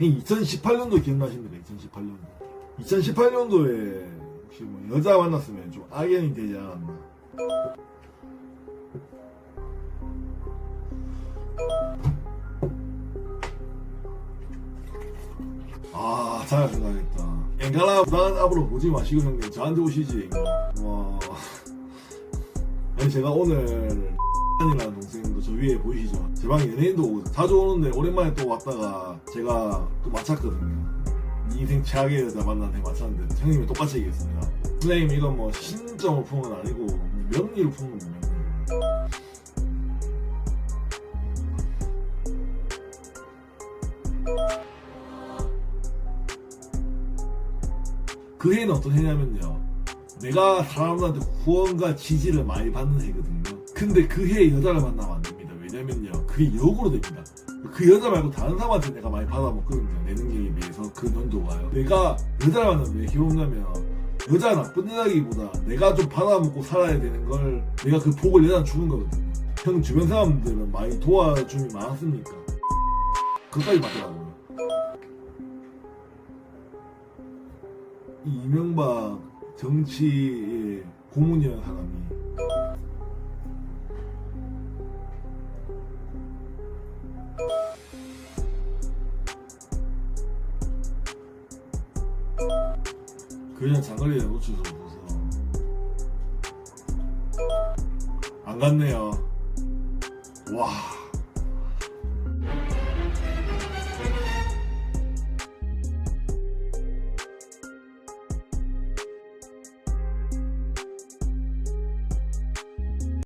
2018년도 기억나십니까? 2018년도. 2018년도에 혹시 뭐 여자 만났으면 좀 악연이 되지 않았나? 아, 잘 생각했다. 앵갈아, 부산 앞으로 보지 마시고 형님 저한테 오시지. 와. 아니 제가 오늘 이라는 동생도 저 위에 보이시죠? 제 방에 연예인도 오고 자주 오는데 오랜만에 또 왔다가 제가 또 맞췄거든요. 이 인생 최악의 여자 만난 애 맞췄는데 형님이 똑같이 얘기했습니다. 선생님 이건 뭐 신점을 푼건 아니고 명리를 푼 겁니다. 그 해는 어떤 해냐면요. 내가 사람들한테 후원과 지지를 많이 받는 해거든요. 근데 그 해에 여자를 만나면 안 됩니다. 왜냐면요. 그게 역으로 됩니다. 그 여자 말고 다른 사람한테 내가 많이 받아먹거든요. 내 능력에 비해서 그 연도가요. 내가 여자를 만나면 왜 괴롭냐면 여자가 나쁜 여자기보다 내가 좀 받아먹고 살아야 되는 걸 내가 그 복을 여자는 주는 거거든요. 형 주변 사람들은 많이 도와줌이 많았습니까? 그까지 맞더라고요. 이 이명박 정치의 고문이라는 사람이 그냥 장거리에 놓쳐서 없어서 안 갔네요. 와